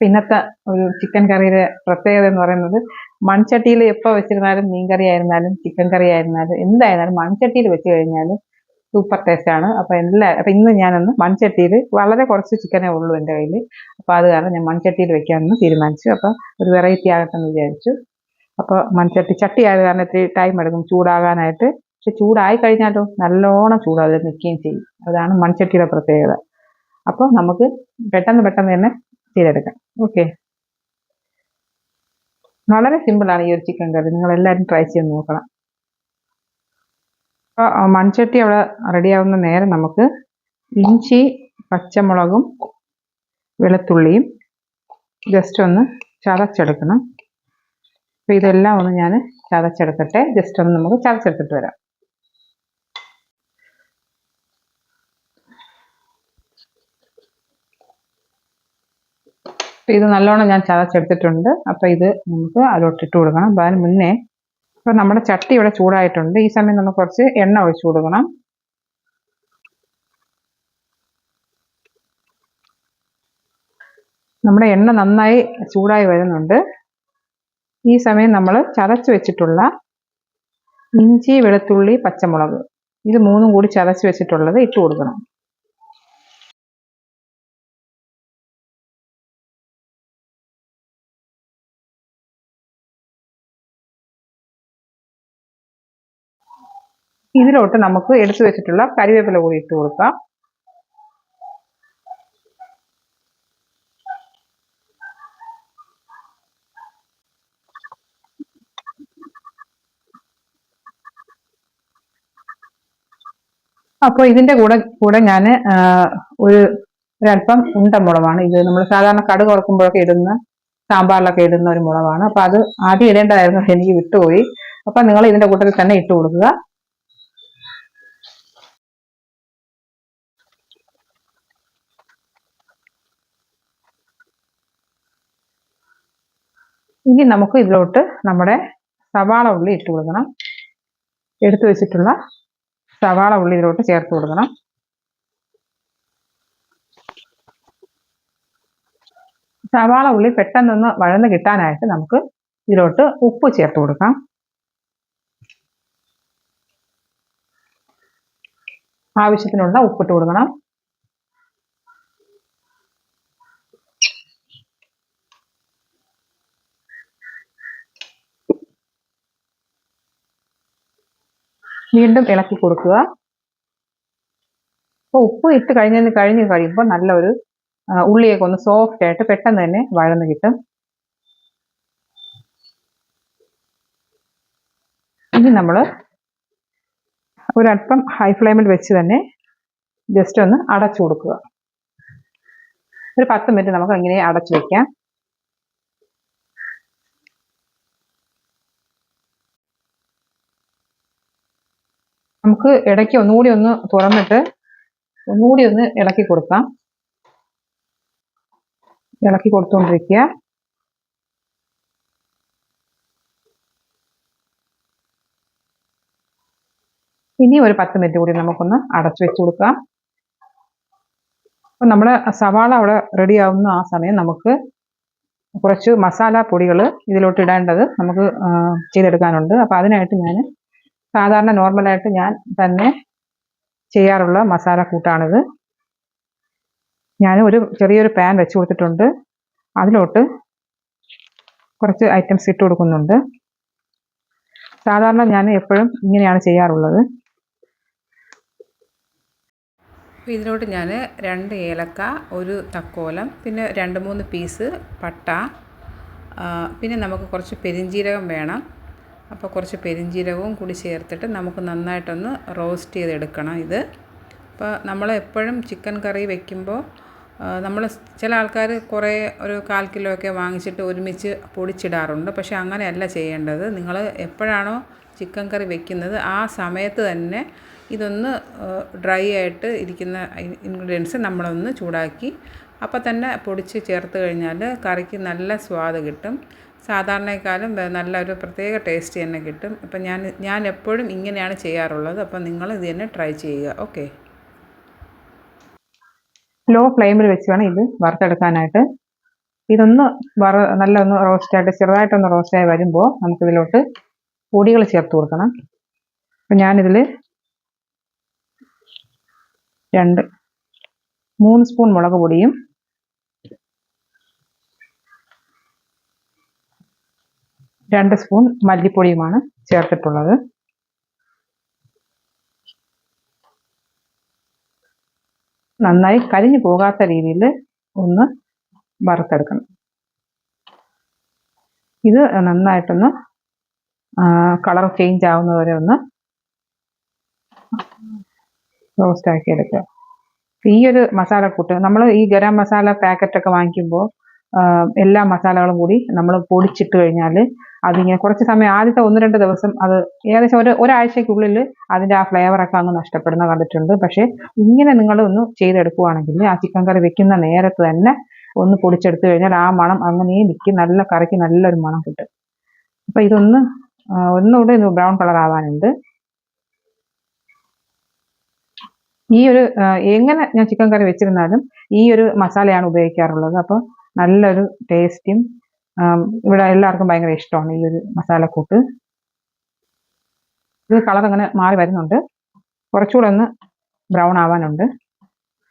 ഇന്നത്തെ ഒരു ചിക്കൻ കറിയുടെ പ്രത്യേകത എന്ന് പറയുന്നത് മൺചട്ടിയിൽ എപ്പോൾ വെച്ചിരുന്നാലും മീൻ കറി ആയിരുന്നാലും ചിക്കൻ കറി ആയിരുന്നാലും എന്തായിരുന്നാലും മൺചട്ടിയിൽ വെച്ച് കഴിഞ്ഞാൽ സൂപ്പർ ടേസ്റ്റ് ആണ്. അപ്പോൾ എല്ലാ അപ്പം ഇന്ന് ഞാനൊന്ന് മൺചട്ടിയിൽ വളരെ കുറച്ച് ചിക്കനേ ഉള്ളൂ എന്റെ കയ്യിൽ അപ്പോൾ അത് കാരണം ഞാൻ മൺചട്ടിയിൽ വെക്കാമെന്ന് തീരുമാനിച്ചു. അപ്പോൾ ഒരു വെറൈറ്റി ആകട്ടെ എന്ന് വിചാരിച്ചു. അപ്പോൾ മൺചട്ടി ചട്ടി ആയത് കാരണം ഇത്തിരി ടൈം എടുക്കും ചൂടാകാനായിട്ട്. പക്ഷെ ചൂടായി കഴിഞ്ഞാലോ നല്ലോണം ചൂടാതെ നിൽക്കുകയും ചെയ്യും. അതാണ് മൺചട്ടിയുടെ പ്രത്യേകത. അപ്പോൾ നമുക്ക് പെട്ടെന്ന് പെട്ടെന്ന് തന്നെ ചെയ്തെടുക്കാം ഓക്കെ വളരെ സിമ്പിളാണ് ഈ ഒരു ചിക്കൻ കറി നിങ്ങൾ എല്ലാവരും ട്രൈ ചെയ്ത് നോക്കണം. അപ്പോൾ മൺചട്ടി അവിടെ റെഡിയാവുന്ന നേരം നമുക്ക് ഇഞ്ചി പച്ചമുളകും വെളുത്തുള്ളിയും ജസ്റ്റ് ഒന്ന് ചതച്ചെടുക്കണം. അപ്പോൾ ഇതെല്ലാം ഒന്ന് ഞാൻ ചതച്ചെടുക്കട്ടെ ജസ്റ്റ് ഒന്ന് നമുക്ക് ചതച്ചെടുത്തിട്ട് വരാം. അപ്പോൾ ഇത് നല്ലോണം ഞാൻ ചതച്ചെടുത്തിട്ടുണ്ട്. അപ്പോൾ ഇത് നമുക്ക് അതിലോട്ടിട്ട് കൊടുക്കണം. അതിന് മുന്നേ ഇപ്പോൾ നമ്മുടെ ചട്ടി ഇവിടെ ചൂടായിട്ടുണ്ട്. ഈ സമയം നമുക്ക് കുറച്ച് എണ്ണ ഒഴിച്ചു കൊടുക്കണം. നമ്മുടെ എണ്ണ നന്നായി ചൂടായി വരുന്നുണ്ട്. ഈ സമയം നമ്മൾ ചതച്ച് വെച്ചിട്ടുള്ള ഇഞ്ചി വെളുത്തുള്ളി പച്ചമുളക്. ഇത് മൂന്നും കൂടി ചതച്ച് വെച്ചിട്ടുള്ളത് ഇട്ട് കൊടുക്കണം. ഇതിലോട്ട് നമുക്ക് എടുത്തു വെച്ചിട്ടുള്ള കരിവേപ്പില കൂടി ഇട്ട് കൊടുക്കാം. അപ്പോൾ ഇതിന്റെ കൂടെ കൂടെ ഞാൻ ഒരു ഒരല്പം ഉണ്ട മുളവാണ്. ഇത് നമ്മൾ സാധാരണ കടുക് ഉറക്കുമ്പോഴൊക്കെ ഇടുന്ന സാമ്പാറിലൊക്കെ ഇടുന്ന ഒരു മുളവാണ്. അപ്പോൾ അത് ആദ്യം ഇടേണ്ടതായിരുന്നു. എനിക്ക് വിട്ടുപോയി. അപ്പൊ നിങ്ങൾ ഇതിന്റെ കൂട്ടത്തിൽ തന്നെ ഇട്ട് കൊടുക്കുക. ഇനി നമുക്ക് ഇതിലോട്ട് നമ്മുടെ സവാള ഉള്ളി ഇട്ട് കൊടുക്കണം. എടുത്തു വെച്ചിട്ടുള്ള സവാള ഉള്ളി ഇതിലോട്ട് ചേർത്ത് കൊടുക്കണം. സവാള ഉള്ളി പെട്ടെന്നൊന്ന് വഴന്ന് കിട്ടാനായിട്ട് നമുക്ക് ഇതിലോട്ട് ഉപ്പ് ചേർത്ത് കൊടുക്കാം. ആവശ്യത്തിനുള്ള ഉപ്പിട്ട് കൊടുക്കണം. വീണ്ടും ഇളക്കി കൊടുക്കുക. അപ്പോൾ ഉപ്പ് ഇട്ട് കഴിഞ്ഞതിന് കഴിഞ്ഞ് കഴിയുമ്പോൾ നല്ലൊരു ഉള്ളിയൊക്കെ ഒന്ന് സോഫ്റ്റ് ആയിട്ട് പെട്ടെന്ന് തന്നെ വഴന്ന് കിട്ടും. ഇനി നമ്മൾ ഒരല്പം ഹൈ ഫ്ലെയിമിൽ വെച്ച് തന്നെ ജസ്റ്റ് ഒന്ന് അടച്ചു കൊടുക്കുക. ഒരു പത്ത് മിനിറ്റ് നമുക്ക് അങ്ങനെ അടച്ചു വെക്കാം. നമുക്ക് ഇടയ്ക്ക് ഒന്നുകൂടി ഒന്ന് തുറന്നിട്ട് ഒന്നുകൂടി ഒന്ന് ഇളക്കി കൊടുക്കാം. ഇളക്കി കൊടുത്തുകൊണ്ടിരിക്കുക ഇനി ഒരു പത്ത് മിനിറ്റ് കൂടി നമുക്കൊന്ന് അടച്ചു വെച്ച് കൊടുക്കാം. അപ്പം നമ്മുടെ സവാള അവിടെ റെഡി ആവുന്ന ആ സമയം നമുക്ക് കുറച്ച് മസാല പൊടികൾ ഇതിലോട്ട് ഇടേണ്ടത് നമുക്ക് ചെയ്തെടുക്കാനുണ്ട്. അപ്പോൾ അതിനായിട്ട് ഞാൻ സാധാരണ നോർമലായിട്ട് ഞാൻ തന്നെ ചെയ്യാറുള്ള മസാല കൂട്ടാണിത്. ഞാൻ ഒരു ചെറിയൊരു പാൻ വെച്ച് കൊടുത്തിട്ടുണ്ട്. അതിലോട്ട് കുറച്ച് ഐറ്റംസ് ഇട്ട് കൊടുക്കുന്നുണ്ട്. സാധാരണ ഞാൻ എപ്പോഴും ഇങ്ങനെയാണ് ചെയ്യാറുള്ളത്. ഇതിലോട്ട് ഞാൻ രണ്ട് ഏലക്ക ഒരു തക്കോലം പിന്നെ രണ്ട് മൂന്ന് പീസ് പട്ട പിന്നെ നമുക്ക് കുറച്ച് പെരിഞ്ജീരകം വേണം. അപ്പോൾ കുറച്ച് പെരിഞ്ജീരകവും കൂടി ചേർത്തിട്ട് നമുക്ക് നന്നായിട്ടൊന്ന് റോസ്റ്റ് ചെയ്തെടുക്കണം ഇത്. അപ്പോൾ നമ്മൾ എപ്പോഴും ചിക്കൻ കറി വെക്കുമ്പോൾ നമ്മൾ ചില ആൾക്കാർ കുറേ ഒരു കാൽ കിലോ ഒക്കെ വാങ്ങിച്ചിട്ട് ഒരുമിച്ച് പൊടിച്ചിടാറുണ്ട്. പക്ഷേ അങ്ങനെയല്ല ചെയ്യേണ്ടത്. നിങ്ങൾ എപ്പോഴാണോ ചിക്കൻ കറി വെക്കുന്നത് ആ സമയത്ത് തന്നെ ഇതൊന്ന് ഡ്രൈ ആയിട്ട് ഇരിക്കുന്ന ഇൻഗ്രീഡിയൻസ് നമ്മളൊന്ന് ചൂടാക്കി അപ്പോൾ തന്നെ പൊടിച്ച് ചേർത്ത് കഴിഞ്ഞാൽ കറിക്ക് നല്ല സ്വാദ് കിട്ടും. സാധാരണക്കാളും നല്ലൊരു പ്രത്യേക ടേസ്റ്റ് തന്നെ കിട്ടും. അപ്പം ഞാൻ ഞാൻ എപ്പോഴും ഇങ്ങനെയാണ് ചെയ്യാറുള്ളത്. അപ്പം നിങ്ങൾ ഇത് തന്നെ ട്രൈ ചെയ്യുക. ഓക്കെ ലോ ഫ്ലെയിമിൽ വെച്ച് വേണം ഇത് വറുത്തെടുക്കാനായിട്ട്. ഇതൊന്ന് വറ നല്ല ഒന്ന് റോസ്റ്റായിട്ട് ചെറുതായിട്ടൊന്ന് റോസ്റ്റായി വരുമ്പോൾ നമുക്കിതിലോട്ട് പൊടികൾ ചേർത്ത് കൊടുക്കണം. അപ്പം ഞാനിതിൽ രണ്ട് മൂന്ന് സ്പൂൺ മുളക് പൊടിയും രണ്ട് സ്പൂൺ മല്ലിപ്പൊടിയുമാണ് ചേർത്തിട്ടുള്ളത്. നന്നായി കരിഞ്ഞു പോകാത്ത രീതിയിൽ ഒന്ന് വറുത്തെടുക്കണം. ഇത് നന്നായിട്ടൊന്ന് കളർ ചേഞ്ച് ആവുന്നവരെ ഒന്ന് റോസ്റ്റ് ആക്കി എടുക്കുക. ഈ ഒരു മസാല കൂട്ട് നമ്മൾ ഈ ഗരം മസാല പാക്കറ്റൊക്കെ വാങ്ങിക്കുമ്പോൾ എല്ലാ മസാലകളും കൂടി നമ്മൾ പൊടിച്ചിട്ട് കഴിഞ്ഞാൽ അതിങ്ങനെ കുറച്ച് സമയം ആദ്യത്തെ ഒന്ന് രണ്ട് ദിവസം അത് ഏകദേശം ഒരു ഒരാഴ്ചക്കുള്ളിൽ അതിന്റെ ആ ഫ്ലേവറൊക്കെ അങ്ങ് നഷ്ടപ്പെടുന്ന കണ്ടിട്ടുണ്ട്. പക്ഷേ ഇങ്ങനെ നിങ്ങൾ ഒന്ന് ചെയ്തെടുക്കുവാണെങ്കിൽ ആ ചിക്കൻ കറി വെക്കുന്ന നേരത്ത് തന്നെ ഒന്ന് പൊടിച്ചെടുത്തു കഴിഞ്ഞാൽ ആ മണം അങ്ങനെ നിൽക്കും നല്ല കറിക്ക് നല്ലൊരു മണം കിട്ടും. അപ്പം ഇതൊന്ന് ഒന്നുകൂടെ ഒന്ന് ബ്രൗൺ കളർ ആവാനുണ്ട്. ഈ ഒരു എങ്ങനെ ഞാൻ ചിക്കൻ കറി വെച്ചിരുന്നാലും ഈ ഒരു മസാലയാണ് ഉപയോഗിക്കാറുള്ളത്. അപ്പോൾ നല്ലൊരു ടേസ്റ്റും ഇവിടെ എല്ലാവർക്കും ഭയങ്കര ഇഷ്ടമാണ് ഈ ഒരു മസാലക്കൂട്ട്. ഇത് കളർ അങ്ങനെ മാറി വരുന്നുണ്ട്. കുറച്ചുകൂടെ ഒന്ന് ബ്രൗൺ ആവാനുണ്ട്.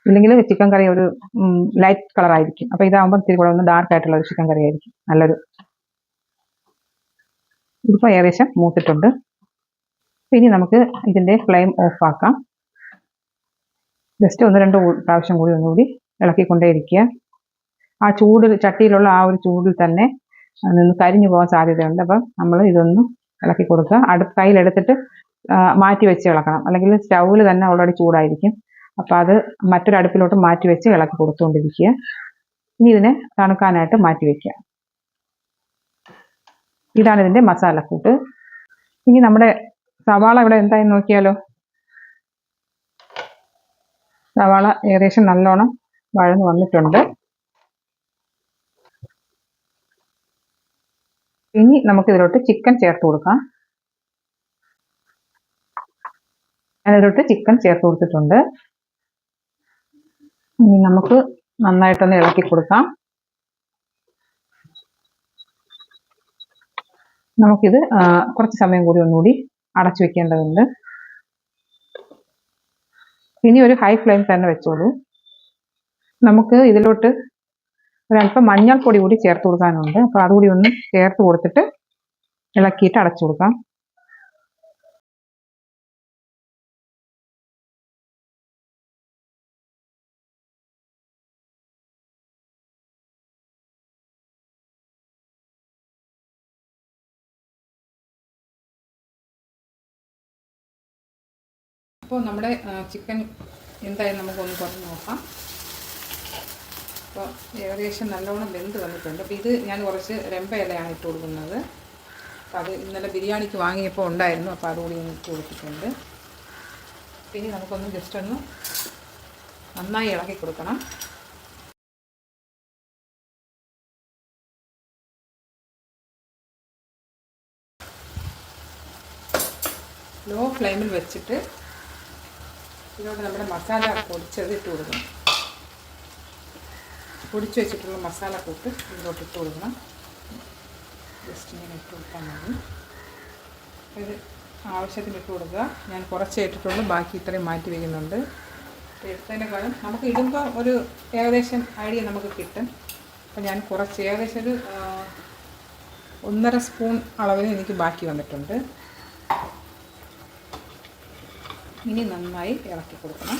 ഇല്ലെങ്കിൽ ചിക്കൻ കറി ഒരു ലൈറ്റ് കളർ ആയിരിക്കും. അപ്പോൾ ഇതാകുമ്പോൾ ഇത്തിരി കൂടെ ഒന്ന് ഡാർക്ക് ആയിട്ടുള്ള ഒരു ചിക്കൻ കറി ആയിരിക്കും. നല്ലൊരു ഇതിപ്പോൾ ഏകദേശം മൂത്തിട്ടുണ്ട്. ഇനി നമുക്ക് ഇതിന്റെ ഫ്ലെയിം ഓഫ് ആക്കാം. ജസ്റ്റ് ഒന്ന് രണ്ട് പ്രാവശ്യം കൂടി ഒന്നുകൂടി ഇളക്കിക്കൊണ്ടേയിരിക്കുക. ആ ചൂട് ചട്ടിയിലുള്ള ആ ഒരു ചൂടിൽ തന്നെ നിന്ന് കരിഞ്ഞു പോകാൻ സാധ്യതയുണ്ട്. അപ്പം നമ്മൾ ഇതൊന്ന് ഇളക്കി കൊടുക്കുക. അടു കയ്യിലെടുത്തിട്ട് മാറ്റി വെച്ച് ഇളക്കണം. അല്ലെങ്കിൽ സ്റ്റൗവിൽ തന്നെ ഓൾറെഡി ചൂടായിരിക്കും. അപ്പോൾ അത് മറ്റൊരു അടുപ്പിലോട്ട് മാറ്റി വെച്ച് ഇളക്കി കൊടുത്തുകൊണ്ടിരിക്കുക. ഇനി ഇതിനെ തണുക്കാനായിട്ട് മാറ്റി വയ്ക്കുക ഇതാണ് ഇതിന്റെ മസാലക്കൂട്ട് ഇനി നമ്മുടെ സവാള ഇവിടെ എന്തായി നോക്കിയാലോ? സവാള ഏകദേശം നല്ലോണം വഴന്ന് വന്നിട്ടുണ്ട്. ഇനി നമുക്ക് ഇതിലോട്ട് ചിക്കൻ ചേർത്ത് കൊടുക്കാം. ഞാൻ ഇതിലോട്ട് ചിക്കൻ ചേർത്ത് കൊടുത്തിട്ടുണ്ട്. ഇനി നമുക്ക് നന്നായിട്ടൊന്ന് ഇളക്കി കൊടുക്കാം. നമുക്കിത് കുറച്ച് സമയം കൂടി ഒന്നുകൂടി അടച്ചു വെക്കേണ്ടതുണ്ട്. ഇനി ഒരു ഹൈ ഫ്ലെയിം തന്നെ വെച്ചോളൂ. നമുക്ക് ഇതിലോട്ട് ഒരല്പം മഞ്ഞൾപ്പൊടി കൂടി ചേർത്ത് കൊടുക്കാനുണ്ട്. അപ്പോൾ അതുകൂടി ഒന്ന് ചേർത്ത് കൊടുത്തിട്ട് ഇളക്കിയിട്ട് അടച്ചു കൊടുക്കാം. അപ്പോൾ നമ്മുടെ ചിക്കൻ എന്തായാലും നമുക്കൊന്ന് തുറന്ന് നോക്കാം. അപ്പോൾ ഏകദേശം നല്ലോണം വെന്ത് വന്നിട്ടുണ്ട്. അപ്പോൾ ഇത് ഞാൻ കുറച്ച് രമ്പ ഇലയാണ് ഇട്ട് കൊടുക്കുന്നത്. അപ്പോൾ അത് ഇന്നലെ ബിരിയാണിക്ക് വാങ്ങിയപ്പോൾ ഉണ്ടായിരുന്നു. അപ്പോൾ അതുകൂടി ഒന്ന് ഇട്ട് കൊടുത്തിട്ടുണ്ട്. പിന്നെ നമുക്കൊന്ന് ജസ്റ്റ് ഒന്ന് നന്നായി ഇളക്കി കൊടുക്കണം. ലോ ഫ്ലെയിമിൽ വെച്ചിട്ട് ഇതോടെ നമ്മുടെ മസാല പൊടിച്ചത് ഇട്ട് കൊടുക്കണം. പൊടിച്ച് വെച്ചിട്ടുള്ള മസാല കൂട്ട് ഇതിലോട്ട് ഇട്ട് കൊടുക്കണം. ജസ്റ്റ് ഇങ്ങനെ ഇട്ട് കൊടുത്താൽ മതി. ഇത് ആവശ്യത്തിന് ഇട്ട് കൊടുക്കുക. ഞാൻ കുറച്ച് ഇട്ടിട്ടുള്ളൂ. ബാക്കി ഇത്രയും മാറ്റി വയ്ക്കുന്നുണ്ട് എടുത്തതിനേക്കാളും നമുക്ക് ഇടുമ്പോൾ ഒരു ഏകദേശം ഐഡിയ നമുക്ക് കിട്ടും. അപ്പോൾ ഞാൻ കുറച്ച് ഏകദേശം ഒരു ഒന്നര സ്പൂൺ അളവിൽ എനിക്ക് ബാക്കി വന്നിട്ടുണ്ട്. ഇനി നന്നായി ഇളക്കി കൊടുക്കണം.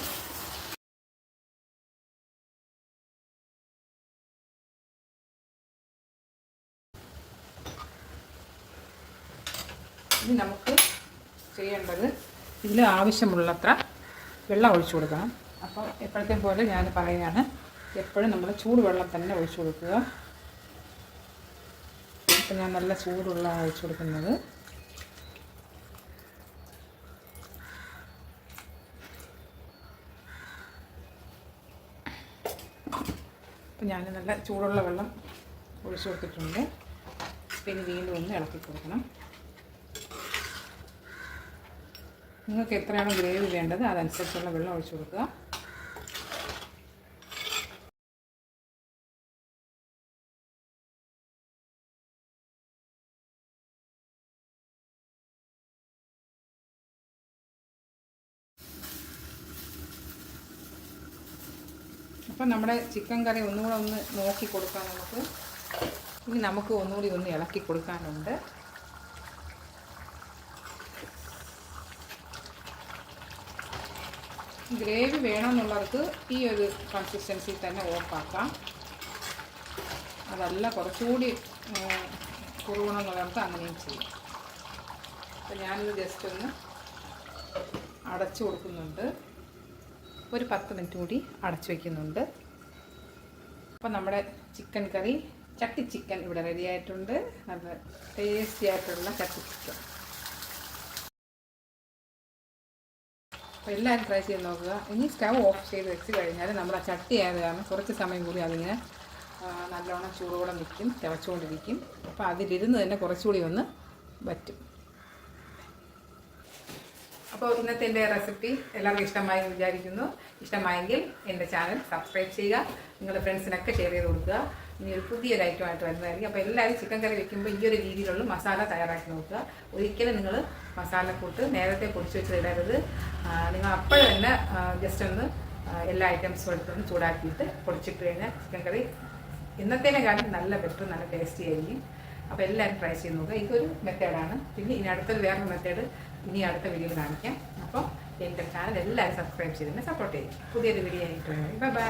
ഇനി നമുക്ക് ചെയ്യേണ്ടത് ഇതിൽ ആവശ്യമുള്ളത്ര വെള്ളം ഒഴിച്ചു കൊടുക്കണം. അപ്പോൾ എപ്പോഴത്തെ പോലെ ഞാൻ പറയുകയാണ് എപ്പോഴും നമ്മൾ ചൂടുവെള്ളം തന്നെ ഒഴിച്ചു കൊടുക്കുക. ഇപ്പം ഞാൻ നല്ല ചൂടുള്ള ഒഴിച്ചു കൊടുക്കുന്നത്. അപ്പം ഞാൻ നല്ല ചൂടുള്ള വെള്ളം ഒഴിച്ചു കൊടുത്തിട്ടുണ്ട്. പിന്നെ വീണ്ടും ഒന്ന് ഇളക്കി കൊടുക്കണം. നിങ്ങൾക്ക് എത്രയാണ് ഗ്രേവി വേണ്ടത് അതനുസരിച്ചുള്ള വെള്ളം ഒഴിച്ചു കൊടുക്കുക. അപ്പം നമ്മുടെ ചിക്കൻ കറി ഒന്നുകൂടെ ഒന്ന് നോക്കി കൊടുക്കാം നമുക്ക്. ഇനി നമുക്ക് ഒന്നുകൂടി ഒന്ന് ഇളക്കി കൊടുക്കാനുണ്ട്. ഗ്രേവി വേണമെന്നുള്ളവർക്ക് ഈ ഒരു കൺസിസ്റ്റൻസി തന്നെ ഓഫാക്കാം. അതല്ല കുറച്ചുകൂടി കുറുകണമെന്നുള്ളവർക്ക് അങ്ങനെയും ചെയ്യാം. അപ്പം ഞാനിത് ജസ്റ്റ് ഒന്ന് അടച്ചു കൊടുക്കുന്നുണ്ട്. ഒരു പത്ത് മിനിറ്റ് കൂടി അടച്ചു വയ്ക്കുന്നുണ്ട് അപ്പം നമ്മുടെ ചിക്കൻ കറി ചട്ടി ചിക്കൻ ഇവിടെ റെഡി ആയിട്ടുണ്ട്. നല്ല ടേസ്റ്റി ആയിട്ടുള്ള ചട്ടി ചിക്കൻ അപ്പോൾ എല്ലാവരും ട്രൈ ചെയ്ത് നോക്കുക. ഇനി സ്റ്റവ് ഓഫ് ചെയ്ത് വെച്ച് കഴിഞ്ഞാൽ നമ്മൾ ആ ചട്ടി ആയത് കാരണം കുറച്ച് സമയം കൂടി അതിങ്ങനെ നല്ലോണം ചൂടോടെ നിൽക്കും തിളച്ചുകൊണ്ടിരിക്കും. അപ്പോൾ അതിലിരുന്ന് തന്നെ കുറച്ചുകൂടി ഒന്ന് വറ്റും. അപ്പോൾ ഇന്നത്തെ എന്റെ റെസിപ്പി എല്ലാവർക്കും ഇഷ്ടമായി വിചാരിക്കുന്നു. ഇഷ്ടമായെങ്കിൽ എന്റെ ചാനൽ സബ്സ്ക്രൈബ് ചെയ്യുക നിങ്ങളുടെ ഫ്രണ്ട്സിനൊക്കെ ഷെയർ ചെയ്ത് കൊടുക്കുക. ഇനി ഒരു പുതിയൊരു ഐറ്റമായിട്ട് വരുന്നതായിരിക്കും. അപ്പോൾ എല്ലാവരും ചിക്കൻ കറി വെക്കുമ്പോൾ ഈ ഒരു രീതിയിലുള്ള മസാല തയ്യാറാക്കി നോക്കുക. ഒരിക്കലും നിങ്ങൾ മസാലക്കൂട്ട് നേരത്തെ പൊടിച്ച് വെച്ച് ഇടരുത് നിങ്ങൾ അപ്പോൾ തന്നെ ജസ്റ്റ് ഒന്ന് എല്ലാ ഐറ്റംസും എടുത്തൊന്ന് ചൂടാക്കിയിട്ട് പൊടിച്ചിട്ട് കഴിഞ്ഞാൽ ചിക്കൻ കറി ഇന്നത്തേനെക്കാളും നല്ല ബെറ്റർ നല്ല ടേസ്റ്റി ആയിരിക്കും. അപ്പോൾ എല്ലാവരും ട്രൈ ചെയ്ത് നോക്കുക. ഇതൊരു മെത്തേഡാണ് പിന്നെ ഇനി അടുത്തൊരു വേറൊരു മെത്തേഡ് ഇനി അടുത്ത വീഡിയോയിൽ കാണിക്കാം. അപ്പോൾ എന്റെ ചാനൽ എല്ലാവരും സബ്സ്ക്രൈബ് ചെയ്ത് സപ്പോർട്ട് ചെയ്യും. പുതിയൊരു വീഡിയോ ആയിട്ട്. Bye bye